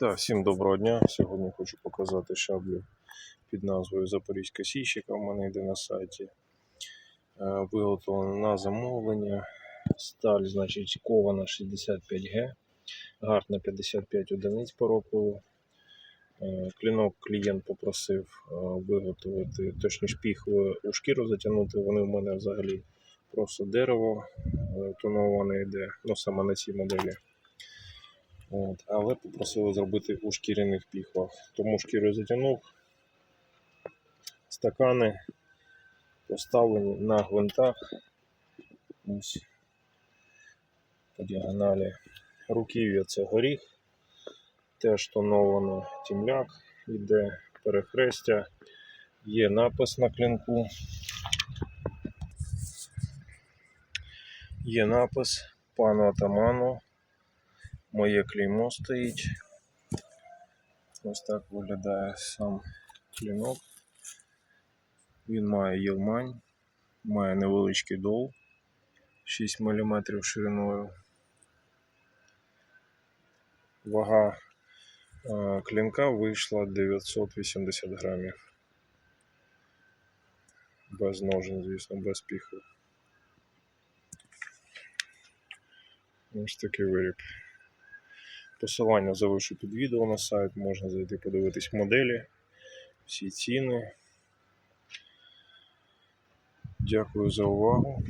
Так, всім доброго дня. Сьогодні хочу показати шаблю під назвою Запорізька сійщика. У мене йде на сайті. Е, Виготовлена на замовлення. Сталь, значить, кована 65Г. Гарна 55 одиниць по року. Е, Клінок клієнт попросив е, виготовити, точніше піхви у шкіру затягнути. Вони в мене взагалі просто дерево тоноване йде, ну саме на цій моделі. От, але попросили зробити у шкіряних піхвах. Тому шкіру затягнув. Стакани поставлені на гвинтах. Ось по діагоналі. Руків'я це горіх. Теж тоновано тімляк, іде перехрестя, є напис на клінку. Є напис пану атаману моє клеймо стоїть. Ось так виглядає сам клінок. Він має єлмань, має невеличкий дол 6 мм шириною. Вага е, клінка вийшла 980 грамів. Без ножен, звісно, без піхви. Ось такий виріб. Посилання залишу під відео на сайт, можна зайти подивитись моделі, всі ціни. Дякую за увагу.